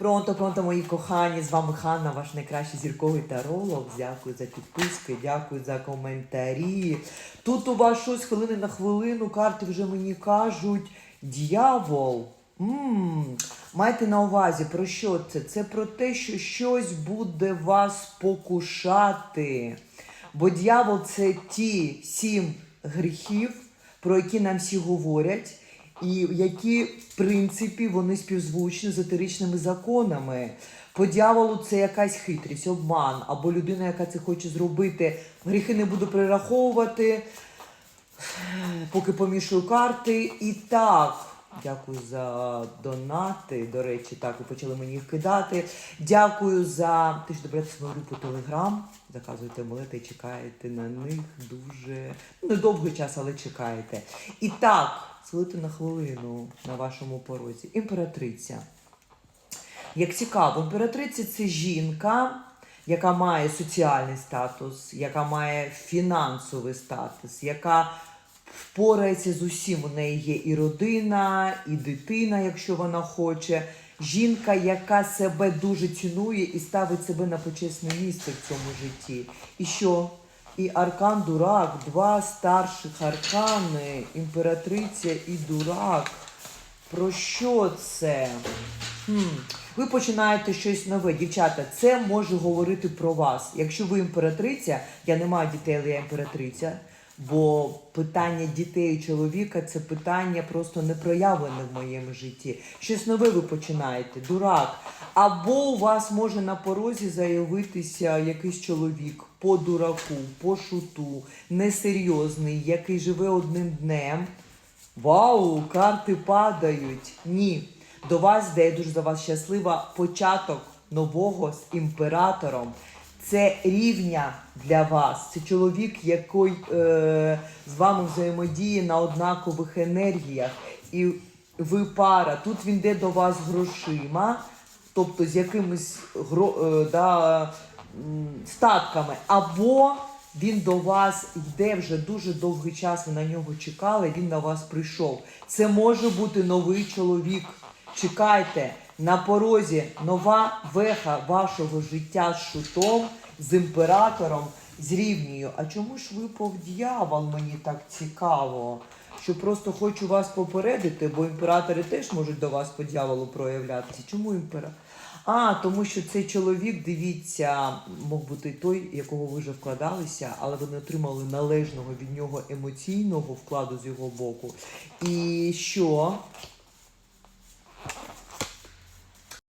Пронто, пронто, мої кохані, з вами Ханна, ваш найкращий зірковий таролог. Дякую за підписки, дякую за коментарі. Тут у вас щось хвилини на хвилину, карти вже мені кажуть. Д'явол. м Майте на увазі, про що це? Це про те, що щось буде вас покушати. Бо дьявол це ті сім гріхів, про які нам всі говорять, і які, в принципі, вони співзвучні з етеричними законами. По дьяволу це якась хитрість, обман, або людина, яка це хоче зробити. Гріхи не буду перераховувати, поки помішую карти. І так. Дякую за донати. До речі, так, ви почали мені їх кидати. Дякую за те, що добрати свою групу Телеграм. Заказуєте молити, чекаєте на них дуже ну, недовгий час, але чекаєте. І так, схилити на хвилину на вашому порозі. Імператриця. Як цікаво, імператриця це жінка, яка має соціальний статус, яка має фінансовий статус, яка впорається з усім. У неї є і родина, і дитина, якщо вона хоче. Жінка, яка себе дуже цінує і ставить себе на почесне місце в цьому житті. І що? І аркан дурак, два старших аркани, імператриця і дурак. Про що це? Хм. Ви починаєте щось нове. Дівчата, це може говорити про вас. Якщо ви імператриця, я не маю дітей, але я імператриця. Бо питання дітей і чоловіка це питання просто не проявлене в моєму житті. Щось нове ви починаєте, дурак. Або у вас може на порозі заявитися якийсь чоловік по дураку, по шуту, несерйозний, який живе одним днем. Вау, карти падають. Ні. До вас, де я дуже за вас щаслива, початок нового з імператором. Це рівня для вас. Це чоловік, який е, з вами взаємодіє на однакових енергіях. І ви пара. Тут він йде до вас грошима, тобто з якимись гро, е, да, статками. Або він до вас йде вже дуже довгий час, ви на нього чекали, він на вас прийшов. Це може бути новий чоловік. Чекайте, на порозі нова веха вашого життя з шутом, з імператором, з рівнею. А чому ж ви повд'явол, мені так цікаво? Що просто хочу вас попередити, бо імператори теж можуть до вас по дьяволу проявлятися. Чому імператор? А, тому що цей чоловік, дивіться, мог бути той, якого ви вже вкладалися, але ви не отримали належного від нього емоційного вкладу з його боку. І що?